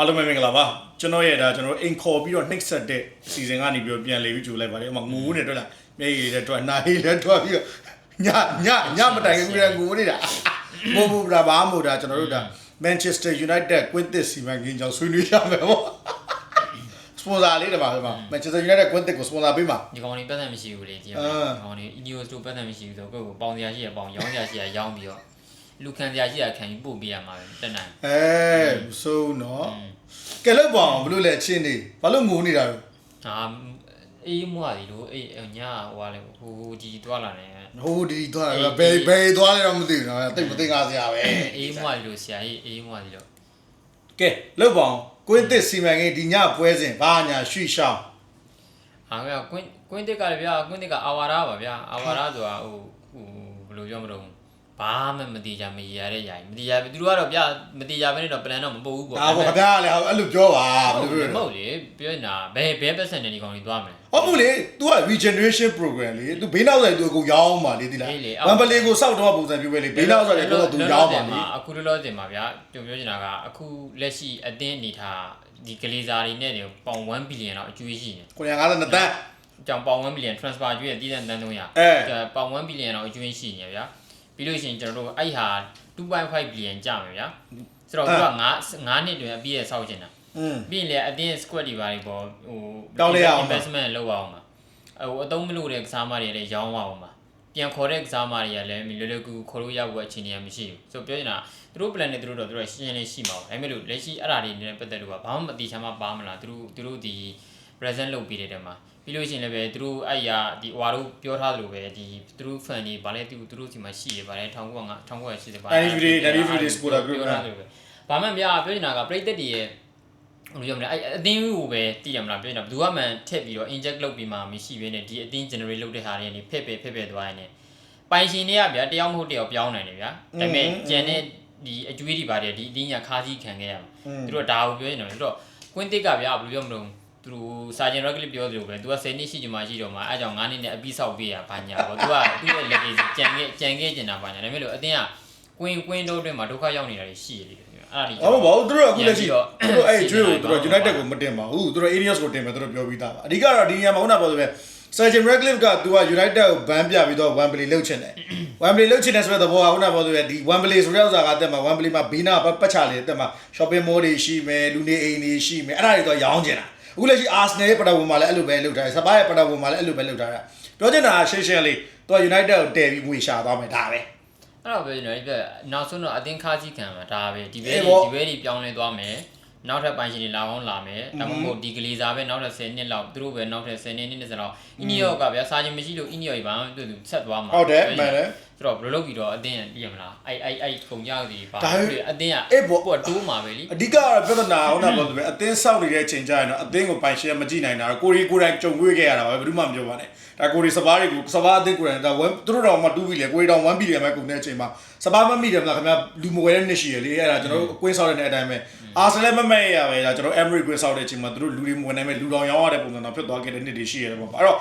အားလုံးပဲမင်္ဂလာပါကျွန်တော်ရဲ့ဒါကျွန်တော်အိမ်ခေါ်ပြီးတော့နှိပ်ဆက်တဲ့စီစဉ်ကနေပြီးတော့ပြန်လေပြီးကြိုလိုက်ပါတယ်အမငူငူနဲ့တွေ့လားမျက်ရည်တွေတွေ့နားရည်တွေတွေ့ပြီးတော့ညညညမတိုင်ဘူးလေငူနေတာမဟုတ်ဘူးဒါဘာမှမဟုတ်တာကျွန်တော်တို့ဒါ Manchester United ကွင်းသစ်စီမံကိန်းကြောင့်ဆွေးနွေးရမယ်ပေါ့စပွန်ဆာလေးတပါပဲမှာ Manchester United ကွင်းသစ်ကိုစပွန်ဆာပေးမှာဒီကောင်တွေပတ်သက်မရှိဘူးလေဒီအာကောင်တွေ Ineos တို့ပတ်သက်မရှိဘူးဆိုကိုယ့်ကိုပေါင်စရာရှိရပေါင်ရောင်းစရာရှိရရောင်းပြီးတော့ လူခံစရာရှိရခံပြီးပို့ပေးရမှာပဲတက်နိုင်အဲဆိုနော်ကဲလို့ပေါ့ဘလို့လဲချင်းနေဘာလို့ငိုနေတာလဲဟာအေးမွားဒီလိုအေးညာဟိုကလေဟိုဒီတွားလာတယ်ဟိုဒီသွားတယ်ဘယ်ဘယ်သွားလဲတော့မသိဘူးနော်တိတ်မသိငါစရာပဲအေးမွားဒီလိုဆရာကြီးအေးမွားဒီလိုကဲလို့ပေါ့ကွင်းသစ်စီမံကိန်းဒီညပွဲစဉ်ဘာညာရွှိရှောင်းဟာကကွင်းကွင်းတစ်ကလည်းဗျာကွင်းတစ်ကအာဝါဒပါဗျာအာဝါဒဆိုတာဟိုဟိုဘယ်လိုပြောမလို့ ဘာမှမတိကြမရရတဲ့ຢာကြီးမတိကြဘူးသူတို့ကတော့ဗျာမတိကြဘဲနဲ့တော့ plan တော့မပို့ဘူးပေါ့ ဒါပေါ့ခင်ဗျားလည်းအဲ့လိုပြောပါဘယ်လို မ ပြောလဲ ဟုတ်လေပြောနေတာဘယ်ဘယ်ပတ်စံနေဒီကောင်တွေသွားမလဲ ဟုတ်ဘူးလေ तू က regeneration program လေ तू ဘေးနောက်ဆိုင် तू အကုန်ရောင်းပါလေဒီလား အေးလေ ဝမ်ဘလီကိုစောက်တော့ပုံစံပြပဲလေဘေးနောက်ဆိုင်လည်းတော့ तू ရောင်းပါလေ အခုလောလောဆယ်မှာဗျာပြောပြောချင်တာကအခုလက်ရှိအတင်းအနေထားဒီကလေးစားတွေနဲ့နေပေါင်1ဘီလီယံတော့အကျွေးရှိနေ 952တန်း ကြောင်ပေါင်1ဘီလီယံ transfer ကျွေးရတည်တဲ့တန်း300 အဲ ပေါင်1ဘီလီယံတော့အကျွေးရှိနေဗျာ ပြီးလို့ရှိရင်ကျွန်တော်တို့အဲ့ဟာ2.5ဘီလီယံကျမယ်ဗျာဆိုတော့သူက9 9နှစ်တွင်အပြည့်ရဆောက်ချင်တာอืมပြီးရင်လည်းအတင်း squad တွေပါတွေပေါ့ဟိုတောင်းလိုက်ရအောင်ပါ investment လုပ်အောင်ပါဟိုအသုံးမလို့တဲ့ကစားမတွေလည်းရောင်းအောင်ပါပြန်ခေါ်တဲ့ကစားမတွေကလည်းလွယ်လွယ်ကူကူခေါ်လို့ရဖို့အခြေအနေမရှိဘူးဆိုတော့ပြောနေတာသူတို့ plan နဲ့သူတို့တော့သူတို့ရှင်းရှင်းလေးရှိမှာပါဒါပေမဲ့လို့လက်ရှိအဲ့ဒါတွေနဲ့ပတ်သက်လို့ကဘာမှမတိချမ်းမပါမလားသူတို့သူတို့ဒီ present လုပ်ပြီးတဲ့တဲမှာ ပြီးလို့ရှိရင်လည်းပဲသူတို့အဲ့ရဒီဟွာတို့ပြောထားသလိုပဲဒီသူတို့ fan တွေဗာလဲသူသူတို့စီမှာရှိရပါတယ်1900 1980ပါ90 day 90 day supporter group ပြောထားသလိုပဲဘာမှမပြပြောနေတာကပြိသက်တွေရဲ့ဘယ်လိုပြောမလဲအဲ့အသင်းကိုပဲတည်ရမလားပြောနေတာဘယ်သူကမှထည့်ပြီးတော့ inject လုပ်ပြီးမှမရှိဘဲနဲ့ဒီအသင်း generate လုပ်တဲ့ဟာတွေကနေဖက်ဖက်ဖက်ဖက်သွားရင်ねပိုင်ရှင်တွေကဗျာတယောက်မဟုတ်တယောက်ပြောင်းနိုင်တယ်ဗျာဒါပေမဲ့ကျန်တဲ့ဒီအကျွေးတွေပါတယ်ဒီအသင်းညာခါးစည်းခံခဲ့ရမှာသူတို့ကဒါကိုပြောနေတယ်ဆိုတော့ကွင်းတစ်ကဗျာဘယ်လိုပြောမလို့ သူတို့စာကျင် regular ပြောသလိုပဲသူက10နှစ်ရှိချင်မှရှိတော့မှအဲကြောင့်9နှစ်နဲ့အပြီးဆောက်ပေးရဘာညာပေါ့သူကသူ့ရဲ့ legacy ကြံခဲ့ကြံခဲ့ကျင်တာဘာညာဒါပေမဲ့လို့အသင်းကကွင်းကွင်းတို့အတွင်းမှာဒုက္ခရောက်နေတာတွေရှိရတယ်အဲ့ဒါတွေဟုတ်ပါဘူးသူတို့ကအခုလက်ရှိပြန်သူပြီးတို့တော့အဲ့ကျွေးကိုသူတို့စီစဉ် United ပါကိုမတင်ပါဘူးသူတို့ Areas ကိုတင်မယ်သူတို့ပြောပြီးသားပါအဓိကတော့ဒီညမှာခုနပြောသလိုပဲ Sergeant Radcliffe ကသူက United ကိုဘန်းပြပြီးတော့ Wembley လှုပ်ချင်တယ် Wembley လှုပ်ချင်တယ်ဆိုတဲ့သဘောကခုနပြောသလိုပဲဒီ Wembley ဆိုတဲ့ဥစ္စာကတက်မှာ Wembley မှာဘေးနာပတ်ချလေတက်မှာ shopping mall တွေရှိမယ်လူနေအိမ်တွေရှိမယ်အဲ့ဒါတွေတော့ရောင်းချင်တာ အခုလက်ရှိ Arsenal ရဲ့ပထမမှာလည်းအဲ့လိုပဲလှုပ်ထားတယ်စပါးရဲ့ပထမမှာလည်းအဲ့လိုပဲလှုပ်ထားတာပြောချင်တာရှင်းရှင်းလေးသူက United ကိုတည်ပြီးငွေရှာသွားမယ်ဒါပဲအဲ့တော့ပဲကျွန်တော်ဒီကနောက်ဆုံးတော့အတင်းခါးကြီးခံမှာဒါပဲဒီဘဲအေးဒီပေါ့ဒီဘဲဒီပြောင်းလဲသွားမယ်နောက်ထပ်ပိုင်ရှင်တွေလာအောင်လာမယ်ဒါမှမဟုတ်ဒီကလေးစားပဲနောက်ထပ်10နှစ်လောက်သူတို့ပဲနောက်ထပ်10နှစ်နှစ်20လောက်အီနီယောကဗျာစားခြင်းမရှိလို့အီနီယောကြီးဘာမှမတွေ့သူဆက်သွားမှာဟုတ်တယ်မှန်တယ် ဆိုတော့ဘယ်လိုလုပ်ပြီးတော့အတင်းပြရမလားအဲ့အဲ့အဲ့ပုံကြောက်စီပါဒါပေမဲ့အတင်းကအေးပေါ့ကိုကတိုးမှာပဲလीအဓိကတော့ပြဿနာဟုတ်တာပေါ့ဆိုပဲအသင်းဆောက်နေတဲ့အချိန်ကျရင်တော့အသင်းကိုပိုင်ရှင်မကြည့်နိုင်တာတော့ကိုရီကိုယ်တိုင်ကြုံတွေ့ခဲ့ရတာပါဘယ်သူမှမပြောပါနဲ့ဒါကိုရီစပါးတွေကိုစပါးအသင်းကိုယ်တိုင်ဒါ1သူတို့တော့မှ2ဘီလီကိုရီတောင်1ဘီလီပဲကုန်တဲ့အချိန်မှာစပါးမမိတယ်မလားခင်ဗျာလူမဝဲတဲ့နှစ်ရှိရလေအဲ့ဒါကျွန်တော်တို့အကွင်းဆောက်တဲ့အတိုင်းပဲအာဆယ်လည်းမမဲ့ရပဲဒါကျွန်တော် Emery ကွင်းဆောက်တဲ့အချိန်မှာသူတို့လူတွေမဝင်နိုင်မဲ့လူတော်ရောင်းရတဲ့ပုံစံတော့ဖြစ်သွားခဲ့တဲ့နှစ်တွေရှိရတယ်ပေါ့အဲ့တော့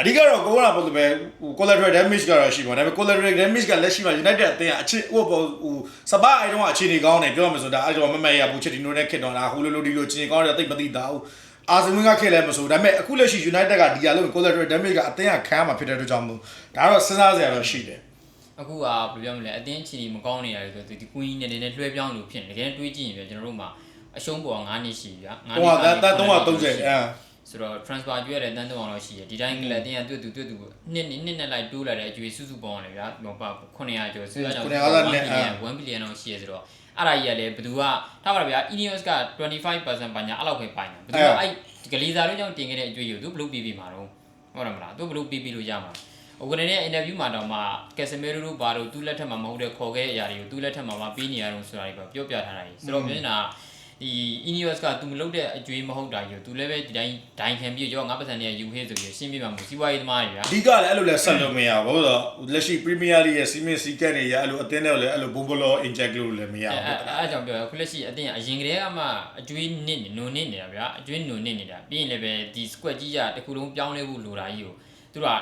အဓိကတော့ကိုကလာပုံစံပဲဟို collateral damage ကတော့ရှိပါဒါပေမဲ့ collateral damage ကလက်ရှိမှာ United အသင်းကအချင်းဟိုဟိုစပါးအဲ့တော့အခြေအနေကောင်းတယ်ပြောရမယ်ဆိုတာအဲ့တော့မမဲ့ရဘူးချက်ဒီနိုနဲ့ခစ်တော့ဒါဟိုလိုလိုဒီလိုချင်းကောင်းတယ်တိတ်မသိတာဘူးအာဆင်ဝင်းကခက်လဲမဆိုဒါပေမဲ့အခုလက်ရှိ United ကဒီရလို့ collateral damage ကအသင်းကခံရမှာဖြစ်တဲ့အတွက်ကြောင့်မို့ဒါတော့စဉ်းစားစရာတော့ရှိတယ်အခုကဘယ်လိုပြောမလဲအတင်းချီမကောင်းနေတာလေဆိုဒီကွင်းနဲ့နေလွှဲပြောင်းလို့ဖြစ်နေတကယ်တွေးကြည့်ရင်ပြကျွန်တော်တို့မှာအရှုံးပေါ်9နှစ်ရှိပြီဗျာ9ဟိုကဒါ330အဲ ဆိုတော့ transfer ကျွေးရတဲ့တန်းတုံအောင်လို့ရှိရဒီတိုင်းကလည်းအတင်းကတွေ့တူတွေ့တူနှစ်နှစ်နှစ်နဲ့လိုက်တိုးလာတဲ့အကျွေးစုစုပေါင်းတယ်ဗျာဟိုပါ900ကျော်ဆိုတော့1 billion တော့ရှိရဆိုတော့အဲ့ဒါကြီးကလည်းဘယ်သူကထားပါလားဗျာ Ineos က25%ပါညာအဲ့လောက်ပဲပိုင်တာဘယ်သူကအဲ့ဂလီဇာတို့ကြောင့်တင်ခဲ့တဲ့အကျွေးကိုသူဘလို့ပြီးပြီးမှာတော့ဟုတ်တယ်မလားသူဘလို့ပြီးပြီးလို့ရမှာဟိုကနေနဲ့ interview မှာတော့မှကက်စမီရိုတို့ဘာတို့သူ့လက်ထက်မှာမဟုတ်တဲ့ခေါ်ခဲ့တဲ့အရာတွေကိုသူ့လက်ထက်မှာမပြီးနေရတော့ဆိုတာတွေပဲပြောပြထားတာကြီးဆိုတော့ပြောနေတာ ဒီ Ineos ကသူမလုပ်တဲ့အကျွေးမဟုတ်တာကြီးကိုသူလည်းပဲဒီတိုင်းဒိုင်ခံပြီးရောငါပတ်စံတွေကယူဟေးဆိုပြီးရှင်းပြမှာမဟုတ်စီးပွားရေးသမားတွေဗျာအဓိကလည်းအဲ့လိုလဲဆက်လို့မရဘူးဆိုတော့လက်ရှိ Premier League ရဲ့စီမင်းစီကက်တွေရအဲ့လိုအသင်းတွေလည်းအဲ့လိုဘုံဘလော inject လို့လည်းမရအဲဘူးအဲအဲကြောင့်ပြောရခုလက်ရှိအတင်းကအရင်ကတည်းကမှအကျွေးနစ်နေနုံနစ်နေတာဗျာအကျွေးနုံနစ်နေတာပြီးရင်လည်းပဲဒီ squad ကြီးကတစ်ခုလုံးပြောင်းလဲဖို့လိုတာကြီးကိုသူတို့က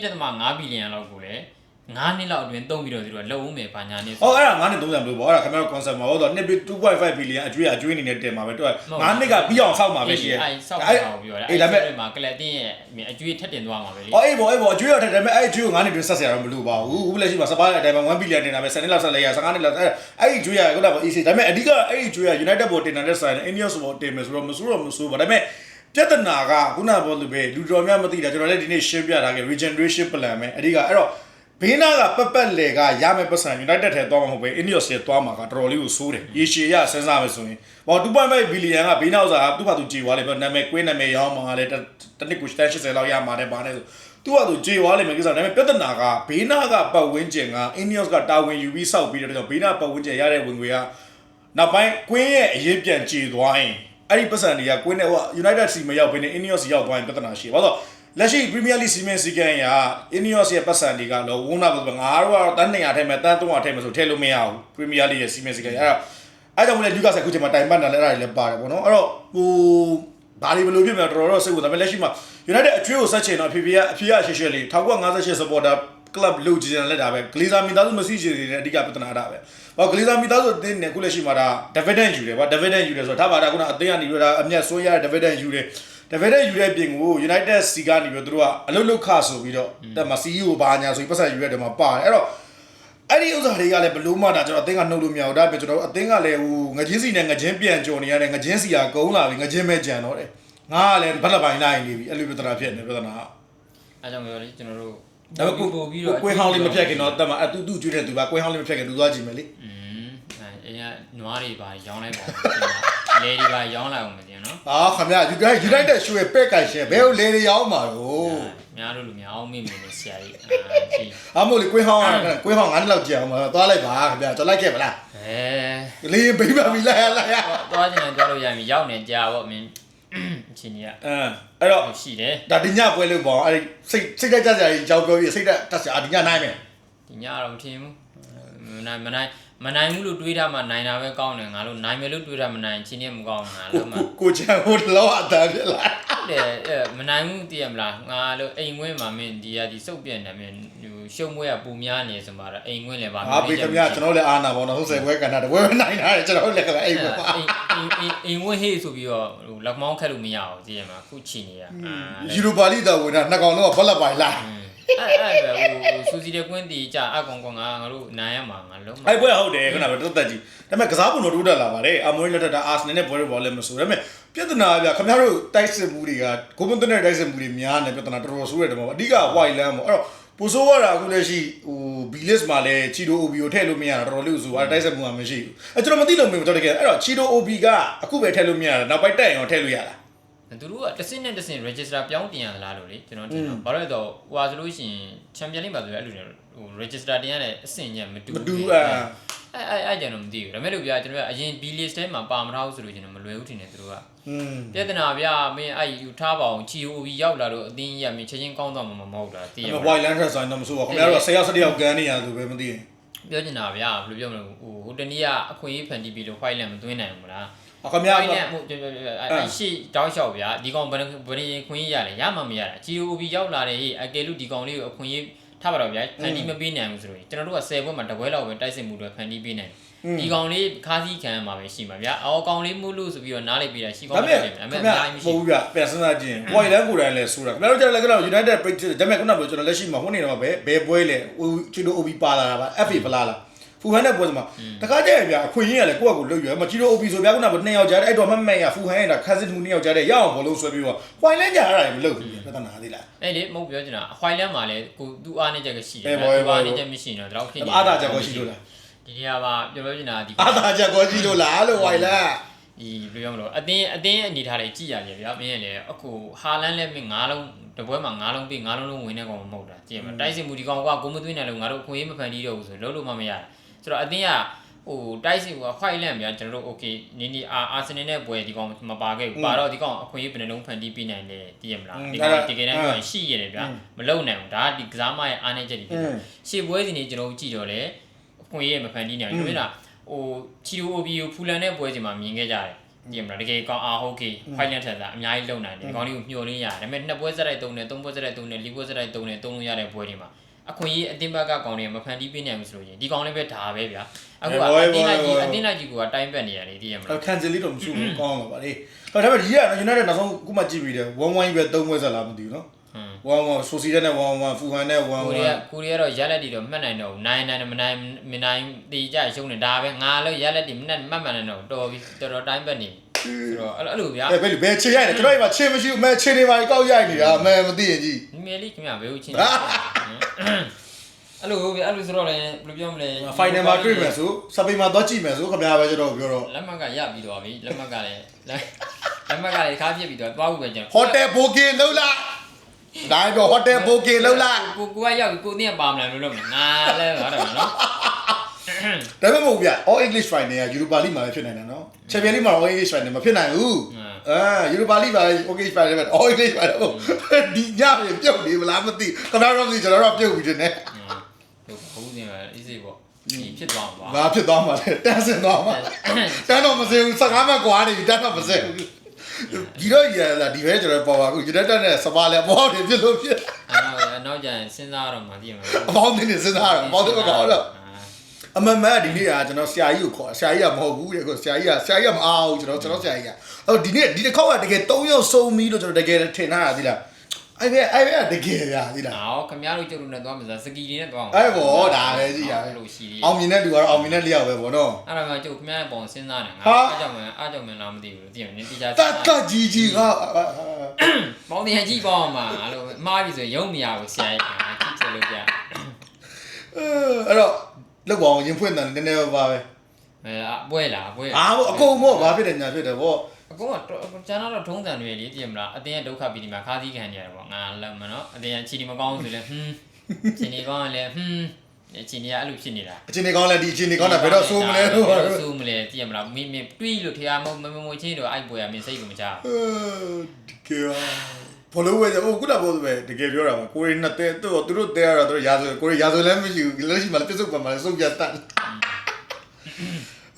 2.5ဘီလီယံလောက်ကိုလည်း 9နှစ်လောက်အတွင်းတုံးပြီးတော့သူတို့ကလုံဦးမယ်ဘာညာနဲ့ဟောအဲ့ဒါ9နှစ်30လို့ပေါ့အဲ့ဒါခင်ဗျားတို့ concept မှာဟောတော့နှစ်2.5 billion အကျွေးအကျွေးအနေနဲ့တင်မှာပဲတော့9နှစ်ကပြီးအောင်ဆောက်မှာပဲရှိရဲ့ အဲ့ဆောက်ပါအောင်ပြောတာအေးဒါပေမဲ့မှာကလပ်တင်းရဲ့အကျွေးထက်တင်သွားမှာပဲလေဟောအေးပေါ့အေးပေါ့အကျွေးရတဲ့ဒါပေမဲ့အဲ့အကျွေးကို9နှစ်တွင်ဆက်စရာတော့မလိုပါဘူးအခုလက်ရှိမှာစပါးတဲ့အတိုင်းမှာ1 billion တင်တာပဲ10နှစ်လောက်ဆက်လိုက်ရ15နှစ်လောက်အဲ့အဲ့ဒီအကျွေးရကတော့ easy ဒါပေမဲ့အဓိကအဲ့ဒီအကျွေးရ United ပေါ်တင်တဲ့ဆိုင် Ineos ပေါ်တင်မယ်ဆိုတော့မဆိုးတော့မဆိုးပါဒါပေမဲ့ပြဿနာကခုနကပြောလို့ပဲလူတော်များမသိတာကျွန်တော်လည်းဒီနေ့ရှင်းပြထားခဲ့ regeneration plan ပဲအဓိကအဲ့တော့ ဘေးနာကပက်ပက်လေကရမယ်ပတ်စံ United ထဲသွားမှာမဟုတ်ပဲ Ineos ရဲ့သွားမှာကတော်တော်လေးကိုစိုးတယ်ရေရှည်ရစဉ်းစားမယ်ဆိုရင်ဟော2.5 billion ကဘေးနာဥစ္စာကသူ့ဘာသူကြေသွားလေပြောနာမည်ကွေးနာမည်ရောင်းမှာလည်းတနစ်ကို80လောက်ရမှာတယ်ဗာနဲ့ဆိုသူ့ဟာသူကြေသွားလိမ့်မယ်ကိစ္စဒါပေမဲ့ပြဿနာကဘေးနာကပတ်ဝန်းကျင်က Ineos ကတာဝန်ယူပြီးစောက်ပြီးတော့ဘေးနာပတ်ဝန်းကျင်ရတဲ့ဝင်ငွေကနောက်ပိုင်းကွင်းရဲ့အရေးပြန်ကြေသွားရင်အဲ့ဒီပတ်စံတွေကကွင်းနဲ့ဟို United စီမရောက်ဘဲနဲ့ Ineos စီရောက်သွားရင်ပြဿနာရှိဘာလို့ လက်ရှိ Premier League စီမံစည်းကမ်းအရ Ineos ရဲ့ပတ်စံတွေကတော့ဝန်းနာဆိုငါတို့ကတော့တန်း200ထဲမှာတန်း300ထဲမှာဆိုထည့်လို့မရဘူး Premier League ရဲ့စီမံစည်းကမ်းအဲ့တော့အဲ့ကြောင့်မလဲ Lucas အခုချိန်မှာတိုင်ပတ်တာလည်းအဲ့ဒါတွေလည်းပါတယ်ပေါ့နော်အဲ့တော့ဟိုဘာတွေဘယ်လိုဖြစ်မလဲတော်တော်စိတ်ဝင်ဒါပေမဲ့လက်ရှိမှာ United အကျွေးကိုဆက်ချင်တော့ဖြည်းဖြည်းအဖြည်းအရှေ့ရှေ့လေး1958 supporter club လို့ကြည်နေလက်တာပဲဂလီဇာမီသားစုမရှိချင်တဲ့အဓိကပြဿနာတာပဲ။ဟောဂလီဇာမီသားစုအသင်းနဲ့ခုလက်ရှိမှာဒါ dividend ယူတယ်ဗျာ dividend ယူတယ်ဆိုတော့ဒါပါဒါခုနအသင်းကနေပြီးတော့အမျက်ဆွဲရတဲ့ dividend ယူတယ်။ dividend ယူတဲ့ပြင်ကို United စီကနေပြီးတော့သူတို့ကအလုတ်လုတ်ခဆိုပြီးတော့တက်မှာ CEO ဘာညာဆိုပြီးပတ်စံယူရတဲ့မှာပါတယ်။အဲ့တော့အဲ့ဒီဥစ္စာတွေကလည်းဘလို့မှဒါကျွန်တော်အသင်းကနှုတ်လို့မရဘူးဒါပေမဲ့ကျွန်တော်အသင်းကလည်းဟိုငချင်းစီနဲ့ငချင်းပြန်ကြော်နေရတယ်ငချင်းစီကကုန်းလာပြီငချင်းပဲကြံတော့တယ်။ငါကလည်းဘက်လက်ပိုင်းလိုက်နေပြီအဲ့လိုပြဿနာဖြစ်နေပြဿနာကအဲကြောင့်ပြောလေကျွန်တော်တို့ဒါပေမဲ့ကိုပို့ပြီးတော့ကွင်းဟောင်းလေးမဖြတ်ခင်တော့တက်မှာအတူတူကျွေးတဲ့သူကကွင်းဟောင်းလေးမဖြတ်ခင်သူသွားကြည့်မယ်လေอืม အဲအရင်နွားတွေပါရောင်းလိုက်ပါလေတွေပါရောင်းလိုက်အောင်မတင်နော်ဟာခမရ United United ရွှေပဲ့ကန်ရှင်ဘယ်ကိုလေတွေရောက်မှာတော့များတို့လူများအောင်မိမိနဲ့ဆရာကြီးအာကြည့်အမို့လေကွင်းဟောင်းကကွင်းဟောင်း9နှစ်လောက်ကြာအောင်မှာသွားလိုက်ပါခမရကျွန်တော်လိုက်ခဲ့မလားအဲလေဘိမမီလိုက်ရလိုက်ရသွားချင်တယ်သွားလို့ရပြီရောက်နေကြပါ့မင်းအချင်းကြီးကအဲအဲ့တော့ရှိတယ်ဒါဒီညပွဲလို့ပေါ့အဲ့စိတ်စိတ်တက်ကြစရာကြီးကြောက်ပြောပြီးစိတ်တက်တက်စရာဒီညနိုင်မယ်ဒီညတော့မထင်ဘူးမနိုင်မနိုင်မနိုင်ဘူးလို့တွေးထားမှနိုင်တာပဲကောင်းတယ်ငါတို့နိုင်မယ်လို့တွေးထားမနိုင်ချင်းနဲ့မကောင်းငါကိုလို့မှကိုချန်ဟိုလောအတန်းပြလာတဲ့အဲမနိုင်ဘူးသိရမလားငါလို့အိမ်ဝင်းမှာမင်းဒီကဒီစုပ်ပြက်နေမင်းဟိုရှုံမွေးကပူများနေဆိုမှတော့အိမ်ဝင်းလည်းပါဟာဘေခမရကျွန်တော်လည်းအာနာပေါ့နော်ဟုတ်ဆယ်ပွဲကန်တာတပွဲနိုင်တာကျွန်တော်လည်းအဲ့ပဲပါအိမ်အိမ်အိမ်အိမ်ဝင်းဟေးဆိုပြီးတော့ဟိုလက်မောင်းခက်လို့မရအောင်သိရမလားခုချီနေရအာယူရိုပါလိတော်ဝင်တာနှစ်ကောင်တော့ဘက်လက်ပိုင်လာ အဲ့အဲ့ပဲဟိုစူစီတဲ့ကွင်းတီကြအကောင်ကောင်ငါငါတို့နိုင်ရမှာငါလုံးအဲ့ပွဲဟုတ်တယ်ခုနကတော်တက်ကြီးဒါပေမဲ့ကစားပုံတော့တိုးတက်လာပါတယ်အမွေးလက်ထက်တာအာဆနယ်နဲ့ပွဲတွေဘောလည်းမဆိုဒါပေမဲ့ပြဿနာဗျခင်ဗျားတို့တိုက်စစ်မှုတွေကဂိုးမွန်တနဲ့တိုက်စစ်မှုတွေများနေပြဿနာတော်တော်ဆိုးရတယ်ပေါ့အဓိကဝိုင်လန်းပေါ့အဲ့တော့ပူဆိုးရတာအခုလက်ရှိဟိုဘီလစ်မှာလည်းချီတိုအိုဘီကိုထည့်လို့မရတာတော်တော်လေးဆိုးအဲ့တိုက်စစ်မှုကမရှိဘူးအဲ့ကျွန်တော်မသိလို့မင်းတော်တကယ်အဲ့တော့ချီတိုအိုဘီကအခုပဲထည့်လို့မရတာနောက်ပိုင်းတက်ရင်ရောထည့်လို့ရလား သူတို့ကတစ်စင်းနဲ့တစ်စင်း register ပြောင်းတင်ရသလားလို့လေကျွန်တော်ထင်တော့ဘာလို့လဲတော့ဟိုဟာဆိုလို့ရှိရင် champion league မှာဆိုရင်အဲ့လိုဟို register တင်ရတဲ့အဆင့်ညက်မတူမတူအာအဲ့အဲ့အဲ့ကျွန်တော်မသိဘူးဒါပေမဲ့လို့ဗျာကျွန်တော်ကအရင် B list ထဲမှာပါမထားဘူးဆိုလို့ကျွန်တော်မလွယ်ဘူးထင်တယ်သူတို့ကอืมပြဿနာဗျာမင်းအဲ့ယူထားပါအောင် GOB ရောက်လာတော့အတင်းကြီးကမင်းချက်ချင်းကောင်းတော့မှာမဟုတ်လားသိရအဲ့မဝိုလားင်လန်းထက်ဆိုင်တော့မဆိုးပါခင်ဗျားတို့10ရောက်17ရောက်ကန်နေရသူပဲမသိရင်ပြောချင်တာဗျာဘယ်လိုပြောမလဲဟိုဟိုတနေ့ကအခွင့်အရေးဖန်တီးပြီးလို့ white land မသွင်းနိုင်ဘူးလား အခင်ဗျား white land ဟိုအဲ့ရှိတောက်လျှောက်ဗျာဒီကောင်ဘယ်ဘယ်ရင်ခွင့်ရလဲရမှမရတာ GOB ရောက်လာတယ်ဟေ့အကယ်လို့ဒီကောင်လေးကိုအခွင့်အရေးထားပါတော့ဗျာဖန်တီးမပေးနိုင်ဘူးဆိုလို့ကျွန်တော်တို့က10ဘွဲ့မှာတပွဲလောက်ပဲတိုက်စစ်မှုတွေဖန်တီးပေးနိုင်ဒီကောင်လေးခါးစည်းခံရမှာပဲရှိမှာဗျာအော်ကောင်လေးမှုလို့ဆိုပြီးတော့နားလိုက်ပြီးတာရှိကောဒါင်းပေတယ်မဲ့ဒါပေခင်မဲ့ဗျာအများကြီးမမရှိဟုတ်ဘူးဗျပြန်စဉ်းစားကြည့်ရင်ဝိုင်လန်းကိုယ်တိုင်လဲဆိုးတာခင်ဗျားတို့ကျတော့လည်းကတော့ United Break ဒါပေမဲ့ခုနကပြောကျွန်တော်လက်ရှိမှာဟိုနေတော့ပဲဘယ်ပွဲလဲဟိုချီတို OB ပါလာတာပါ FA ဖလားလား ဖူဟန်တဲ့ပွဲမှာတကားကြရဲ့ဗျာအခွင့်အရေးရလဲကိုယ့်အကူလွတ်ရွယ်မချီတို OB ဆိုဗျာခုနကနှစ်ယောက်ကြားတဲ့အဲ့တော့မမန်ရဖူဟန်ရတာခန်းစစ်မှုနှစ်ယောက်ကြားတဲ့ရအောင်ဘောလုံးဆွဲပြီးတော့ဝိုင်လန်းကြားရတာမလုပ်ဘူးပြဿနာသေးလားအဲ့လေမဟုတ်ပြောချင်တာအခွိုင်လန်းမှာလည်းကိုသူအားနေချက်ကရှိတယ်အေးဗျာဘောသူအားဘောနေချက်မရှိတော့တော့ဖြစ်နေအာသာချက်ကိုရှိလို့လားဒီနေရာမှာပြောပြောချင်တာဒီအာသာချက်ကိုရှိလို့လားလို့ဝိုင်လန်းဒီဘယ်လိုပြောမလို့အတင်းအတင်းအနေထားလေးကြည့်ရလေဗျာမင်းရလေအခုဟာလန်းလည်းမင်း၅လုံးတပွဲမှာ၅လုံးပြီး၅လုံးလုံးဝင်တဲ့ကောင်မဟုတ်တာကြည့်မှာတိုက်စစ်မှုဒီကောင်ကကိုမသွင်းတယ်လို့ငါတို့အခွင့်အရေးမဖန်တီးတော့ဘူးဆိုလုံးလုံးမမရ ဆိုတော့အတင်းကဟိုတိုက်စစ်ကခွိုက်လန့်ဗျာကျွန်တော်တို့ okay နီနီအာအာဆင်နယ်နဲ့ပွဲဒီကောင်မပါခဲ့ဘူးပါတော့ဒီကောင်အခွင့်အရေးဘယ်နှလုံးဖန်တီးပေးနိုင်လဲသိရမလားဒီကောင်တကယ်တမ်းပြောရင်ရှိရတယ်ဗျာမလုံနိုင်ဘူးဒါကဒီကစားမရဲ့အားနည်းချက်တွေဖြစ်တယ်ရှေ့ပွဲစဉ်တွေကျွန်တော်တို့ကြည့်တော့လေအခွင့်အရေးမဖန်တီးနိုင်ဘူးဒါပေမဲ့ဟိုချီယိုအိုဘီကိုဖူလန်တဲ့ပွဲစဉ်မှာမြင်ခဲ့ကြတယ်ကြည့်မလားတကယ်ကောင်းအားဟုတ်ကေဖိုင်လန်ထက်သာအများကြီးလုံနိုင်တယ်ဒီကောင်းလေးကိုမျှော်လင်းရတယ်ဒါပေမဲ့နှစ်ပွဲစက်တိုက်သုံးတယ်သုံးပွဲစက်တိုက်သုံးတယ်လေးပွဲစက်တိုက်သုံးတယ်သုံးလို့ရတဲ့ပွဲတွေမှာ အခွင့်အရေးအတင်းဘက်ကကောင်တွေမဖန်တီးပေးနိုင်ဘူးဆိုလို့ရင်ဒီကောင်လေးပဲဒါပဲဗျာအခုကအတင်းလိုက်ကြီးအတင်းလိုက်ကြီးကတိုင်းပတ်နေရတယ်သိရမလားကန်ဆယ်လေးတော့မရှိဘူးကောင်းတော့ပါလေဒါပေမဲ့ဒီက United နောက်ဆုံးခုမှကြည့်ပြီးတယ်1-1ပဲ3ပွဲဆက်လာမသိဘူးနော်ဟွန်း1-1ဆိုစီတဲ့နဲ့1-1ဖူဟန်နဲ့ကိုရီးယားကိုရီးယားတော့ရက်လက်တီတော့မှတ်နိုင်တော့ဘူးနိုင်နိုင်မနိုင်မနိုင်တေးကြရှုံးနေဒါပဲငါလည်းရက်လက်တီမနဲ့မှတ်မှန်နေတော့တော်ပြီတော်တော်တိုင်းပတ်နေဆိုတော့အဲ့လိုဗျာ1ဘယ်ဘယ်ချေရိုက်နေကျွန်တော်ဒီမှာချေမရှိဘူးမဲချေနေပါကောက်ရိုက်နေတာမဲမသိရင်ကြီးဒီမေလေးခင်ဗျာဘယ်လိုချင်း အဲ့လိုဗျအဲ့လိုဆိုတော့လည်းဘယ်လိုပြောမလဲဖိုင်နယ်မှာတွေ့မယ်ဆိုစပိန်မှာတော့ကြည့်မယ်ဆိုခင်ဗျားပဲကျွန်တော်ပြောတော့လက်မှတ်ကရပြီးတော့ပြီလက်မှတ်ကလည်းလက်မှတ်ကလည်းခါပြစ်ပြီးတော့သွားဖို့ပဲကျွန်ဟိုတယ်ဘိုကင်လှုပ်လာဒါပြောဟိုတယ်ဘိုကင်လှုပ်လာကိုကိုကရောက်ကိုတင်းကပါမလားလို့လုပ်နေငါလည်းဟာတော့နော် ဒါပေမဲ့မဟုတ်ဗျ All English Final က Europa League မှာလည်းဖြစ်နိုင်တယ်နော် Champions League မှာ All English Final မဖြစ်နိုင်ဘူးအာ Europa League မှာ All English Final ပဲ All English Final ဒီညရေပြုတ်နေမလားမသိခင်ဗျားတို့မသိကျွန်တော်တို့ပြုတ်ပြီးတယ်ဟုတ်ဘူးနေမှာ easy ပေါ့ဒီဖြစ်သွားမှာငါဖြစ်သွားမှာလေတန်းစင်သွားမှာတန်းတော့မစင်ဘူး15မှတ်ကွာနေပြီတန်းတော့မစင်ဘူးဒီတော့ရလာဒီပဲကျွန်တော်ပေါ်ပါခု United နဲ့စပါးလဲပေါ်တယ်ဖြစ်လို့ဖြစ်အနောက်အနောက်ကျရင်စဉ်းစားတော့မှသိရမှာအပေါင်းနေစဉ်းစားတာအပေါင်းတွေမကောင်းတော့ အမမဒီနေ့ကကျွန်တော်ဆရာကြီးကိုခေါ်ဆရာကြီးကမဟုတ်ဘူးတဲ့ကိုဆရာကြီးကဆရာကြီးကမအားဘူးကျွန်တော်ကျွန်တော်ဆရာကြီးကအဲ့ဒီနေ့ဒီတစ်ခေါက်ကတကယ်3ယောက်စုံပြီလို့ကျွန်တော်တကယ်ထင်ထားတာသီလားအဲ့ပဲအဲ့ပဲတကယ်ရသီလားဟောခင်ဗျားတို့ကျုပ်တို့နဲ့သွားမှာစကီတွေနဲ့သွားအောင်အဲ့ဘောဒါပဲကြည့်ရပဲလို့ရှိသေးအောင်မြင်တဲ့လူကတော့အောင်မြင်တဲ့လျောက်ပဲဗောနော်အဲ့ဒါမှကျုပ်ခင်ဗျားရဲ့ပုံစဉ်းစားနေငါဟာအားကြောင့်မအားကြောင့်မလားမသိဘူးသိရမင်းတိကျတတ်တတ်ကြီးကြီးကပေါင်းတင်ကြည့်ပေါ့မှာအဲ့လိုမှားပြီဆိုရုံမရဘူးဆရာကြီးကြည့်ချင်လို့ကြအဲ့တော့ လောက်ပါအောင်ရင်ဖွင့်တယ်နည်းနည်းပါပဲအဲအပွဲလားအပွဲအာဘောအကုန်ဘောဘာဖြစ်တယ်ညာဖြစ်တယ်ဗောအကုန်ကကျွန်တော်တော့ထုံးစံတွေလေသိရမလားအတင်းရဲ့ဒုက္ခပြီးဒီမှာခါးစည်းခံနေရတယ်ပေါ့ငါလည်းမနော်အတင်းရဲ့ချီဒီမကောင်းဆိုလဲဟွန်းချီဒီကောင်းရင်လဲဟွန်းချီဒီကအဲ့လိုဖြစ်နေတာအချင်းနေကောင်းလဲဒီအချင်းနေကောင်းတာဘယ်တော့ဆိုးမလဲလို့ဘယ်တော့ဆိုးမလဲသိရမလားမင်းမင်းတွေးလို့တရားမမမချင်းတော့အိုက်ပွဲရမင်းစိတ်ကိုမချတကယ် ဘလို့ဝဲဟိုခုနကပြောတယ်တကယ်ပြောတာပါကိုရီနှစ်တဲသူတို့သူတို့တဲရတော့သူတို့ရာဇဝကိုရီရာဇဝလည်းမရှိဘူးလက်ရှိမှလည်းပြစ်စုံပါမှလည်းစုပ်ပြတ်တတ်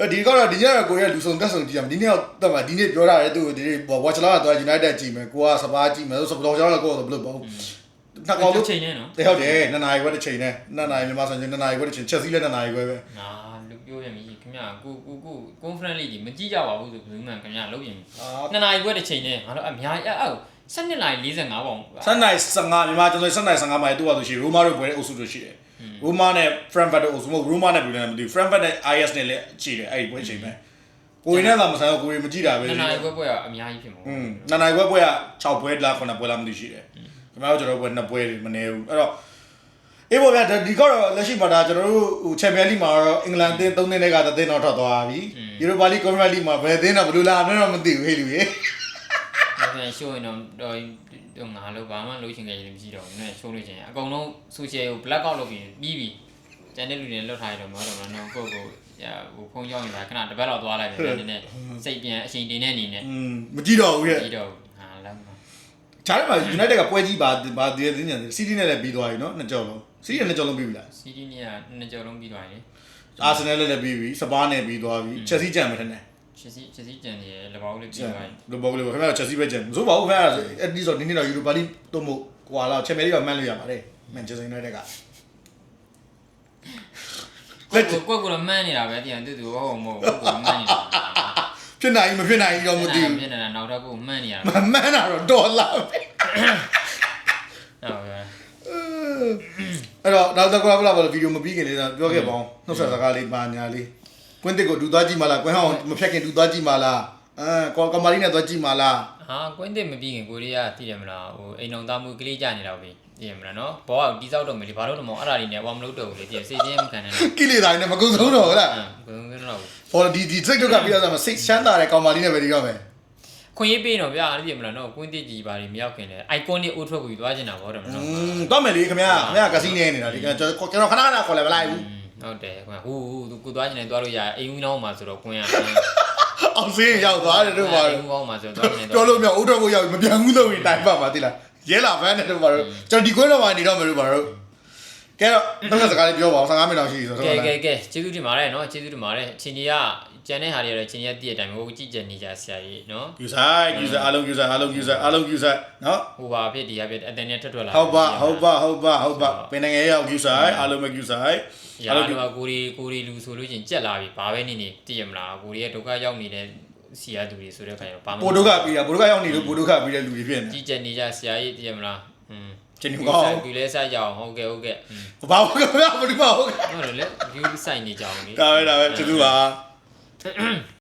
အဲဒီကတော့ဒီညကကိုရီကလူဆောင်တက်ဆောင်ကြည့်ရမယ်ဒီနေ့တော့မှဒီနေ့ပြောတာလေသူဒီဝါချလာကတော့ United ကြည့်မယ်ကိုကစပါးကြည့်မယ်ဆိုစပလောကြောင်းလည်းကိုတော့ဘလို့ပေါ့နှစ်ကောင်လို့ချိန်နေနော်တဟုတ်တယ်နှစ်နာရီခွဲတစ်ချိန်နဲ့နှစ်နာရီမြန်မာဆိုရင်နှစ်နာရီခွဲတစ်ချိန်ချက်စီးလည်းနှစ်နာရီခွဲပဲငါလူပြောရမည်ခင်ဗျာကိုကိုကို conference လေးကြီးမကြည့်ကြပါဘူးဆိုဘယ်သူမှခင်ဗျာလုပ်ရင်အာနှစ်နာရီခွဲတစ်ချိန်နဲ့ငါတို့အများကြီးအဲ့အဲ့ 7နာရီ45ပေါင်ဆန်နိုင်15မြန်မာကျွန်တော်ဆန်နိုင်15မိုင်တူပါဆိုရှိရိုမာတို့ပွဲတဲ့အုပ်စုတို့ရှိတယ်ရိုမာနဲ့ Frankfurt တို့အုပ်စုမဟုတ်ရိုမာနဲ့ဘယ်လိုလဲမသိဘူး Frankfurt နဲ့ IS နဲ့လည်းကြည့်တယ်အဲ့ဒီပွဲချိန်ပဲကိုရင်းနဲ့သာမဆိုင်တော့ကိုရင်းမကြည့်တာပဲနှစ်နာရီခွဲပွဲကအများကြီးဖြစ်မှာอืมနှစ်နာရီပွဲပွဲက6ပွဲလား9ပွဲလားမသိရှိတယ်ခင်ဗျားတို့ကျွန်တော်ပွဲ2ပွဲမနေဘူးအဲ့တော့အေးပေါ့ဗျာဒီကတော့လက်ရှိမှာဒါကျွန်တော်တို့ဟိုချန်ပီယံလိမှာတော့အင်္ဂလန်အသင်း3သင်းတွေကသင်းတော့ထွက်သွားပြီယူရိုပါလိကွန်ဖရင့်လိမှာဘယ်သင်းတော့ဘယ်လိုလာမလဲတော့မသိဘူးဟဲ့လူ ဟုတ်တယ်ရှိုးရင်တော့တော့ငါလို့ဘာမှလို့ရှင်ခဲ့ရင်မရှိတော့ဘူးနဲ့ရှိုးလို့ချင်းအကုန်လုံး social ကို black out လုပ်ပြီးပြီးပြီတန်တဲ့လူတွေလွတ်ထားရတော့မဟုတ်တော့နော်ကိုယ့်ကိုဟိုဖုန်းကြောင်းနေတာခဏတပတ်လောက်သွားလိုက်ပြန်နည်းနည်းစိတ်ပြန်အချိန်တင်နေနေနဲ့မကြည့်တော့ဘူးရဲ့ကြည့်တော့ဟာလမ်းမှာခြားတယ်မှာ United ကပွဲကြီးပါပါတည်တင်းညာ City နဲ့လည်းပြီးသွားပြီနော်နှစ်ကြော်လုံး City နဲ့နှစ်ကြော်လုံးပြီးပြီလား City နဲ့ကနှစ်ကြော်လုံးပြီးသွားပြီ Arsenal နဲ့လည်းပြီးပြီ Spa နဲ့ပြီးသွားပြီ Chelsea ကြံမထနဲ့ ချက်စီချက်စီကြံနေရလဘောက်လေးပြီးသွားပြီလိုဘောကလေးခင်ဗျား Chelsea ပဲကြံမစိုးပါဘူးခင်ဗျားအဲ့ဒီဆိုဒီနေ့တော့ Europa League တို့မို့ဟွာလာ Champions League ကမှန်းလို့ရပါတယ် Manchester United ကကိုကိုကိုကလည်းမှန်းနေတာပဲတရားတူတူဟုတ်မဟုတ်ကိုကမှန်းနေတာဖြစ်နိုင်မဖြစ်နိုင်တော့မသိဘူးဖြစ်နေတာနောက်တော့ကိုမှန်းနေတာမမှန်းတာတော့တော်လာပဲဟုတ်ကဲ့အဲ့တော့နောက်တစ်ခါဘလာဘလာဗီဒီယိုမပြီးခင်လေးပြောခဲ့ပါအောင်နှုတ်ဆက်စကားလေးပါညာလေး ကွင်းတစ်ကိုဒူသွားကြည့်မလားကွင်းဟောင်းမဖြတ်ခင်ဒူသွားကြည့်မလားအဲကောကမာရီနဲ့သွားကြည့်မလားဟာကွင်းတစ်မပြီးခင်ကိုရီးယားသိတယ်မလားဟိုအိမ်အောင်သားမှုကလေးကြနေတော့ပြီသိရမလားနော်ဘောကတီးစောက်တော့မယ်လေဘာလို့တော့မအဲ့ဒါလေးနဲ့ဝါမလို့တော့ဘူးလေသိရစိတ်ချင်းမခံနိုင်ဘူးကိလေသာနဲ့မကုဆုံးတော့ဟုတ်လားဟမ်ဘယ်လိုလဲတော့ဟောဒီဒီစိတ်တော့ကပြီးတော့စိတ်ချမ်းသာတဲ့ကောင်မလေးနဲ့ပဲဒီတော့မယ်ခွင့်ရေးပေးတော့ဗျာသိရမလားနော်ကွင်းတစ်ကြီးပါလေမရောက်ခင်လေ icon လေးအိုးထွက်ကိုယူသွားချင်တာဘောတယ်မอืနော်มတော့မယ်လေခင်ဗျာခင်ဗျာကစီနေနေတာဒီကကျွန်တော်ကျွန်တော်ခဏခဏခေါ်လဲမလိုက်ဘူး ဟုတ်တယ်ကွာဟူဟူသူကိုသွားချင်တယ်သွားလို့ရအိမ်ဦးနောင်းမှာဆိုတော့ကွင်းရအောင်စင်းရောက်သွားတယ်တို့ပါအိမ်ဦးကောင်းမှာဆိုတော့သွားချင်တယ်ပြောလို့မြောက်ဥတော်ကိုရောက်မပြန်ဘူးလို့ရင်တိုင်ပါပါတိလားရဲလာဖမ်းတယ်တို့ပါတော့ကျွန်တော်ဒီကွင်းတော့မှနေတော့မယ်တို့ပါတော့ ကဲတော့တော့စကားလေးပြောပါဦး15မိနစ်လောက်ရှိပြီဆိုတော့ကဲကဲကဲကျေးဇူးတင်ပါတယ်နော်ကျေးဇူးတင်ပါတယ်အချိန်ကြီးကကျန်တဲ့ဟာတွေကတော့အချိန်ကြီးကတည့်တဲ့အတိုင်းဟိုကြည့်ကြနေကြဆရာကြီးနော်ယူဆိုင်ယူဆိုင်အားလုံးယူဆိုင်အားလုံးယူဆိုင်အားလုံးယူဆိုင်နော်ဟိုပါဖြစ်ဒီဟာဖြစ်အတန်နဲ့ထွက်ထွက်လာဟုတ်ပါဟုတ်ပါဟုတ်ပါဟုတ်ပါပင်နိုင်ငံရဲ့ရောက်ယူဆိုင်အားလုံးပဲယူဆိုင်ရာတော့ကိုရီကိုရီလူဆိုလို့ချင်းကြက်လာပြီဘာပဲနေနေတည်ရမလားကိုရီရဲ့ဒုက္ခရောက်နေတဲ့စီရသူတွေဆိုတဲ့ခါကျတော့ဘာမှပိုဒုက္ခပြီးတာပိုဒုက္ခရောက်နေလို့ပိုဒုက္ခပြီးတဲ့လူတွေဖြစ်နေကြည့်ကြနေကြဆရာကြီးတည်ရမလားอืม ချင်းနေကောင်းဒီလဲဆိုင်ကြအောင်ဟုတ်ကဲ့ဟုတ်ကဲ့อืมဘာလို့ကဘာလို့မဟုတ်ဟုတ်တယ်လေ view ဆိုင်နေကြအောင်လေဒါပဲဒါပဲကျေးဇူးပါ